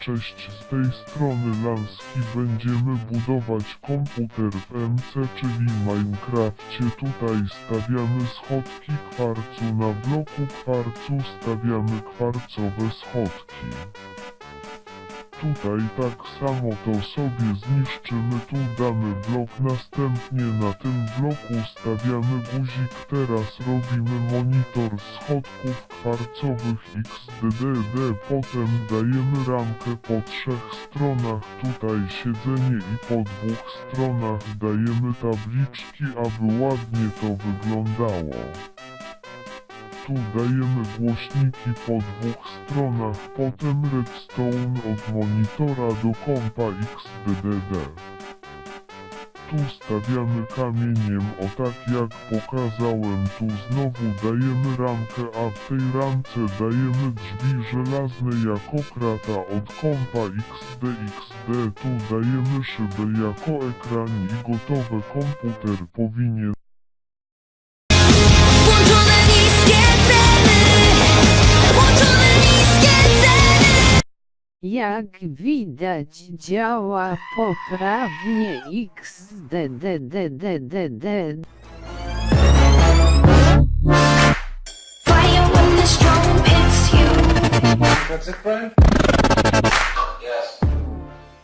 Cześć, z tej strony Lanski będziemy budować komputer w MC, czyli Minecrafcie. Tutaj stawiamy schodki kwarcu, na bloku kwarcu stawiamy kwarcowe schodki. Tutaj tak samo to sobie zniszczymy, tu damy blok, następnie na tym bloku stawiamy guzik, teraz robimy monitor schodków kwarcowych XDDD, potem dajemy ramkę po trzech stronach, tutaj siedzenie i po dwóch stronach dajemy tabliczki, aby ładnie to wyglądało. Tu dajemy głośniki po dwóch stronach, potem redstone od monitora do kompa XDDD. Tu stawiamy kamieniem, o tak jak pokazałem, tu znowu dajemy ramkę, a w tej ramce dajemy drzwi żelazne jako krata od kompa XDXD, tu dajemy szybę jako ekran i gotowe komputer powinien Jak widać działa poprawnie XDDDDDD. Fire when the storm hits you That's it, Brian?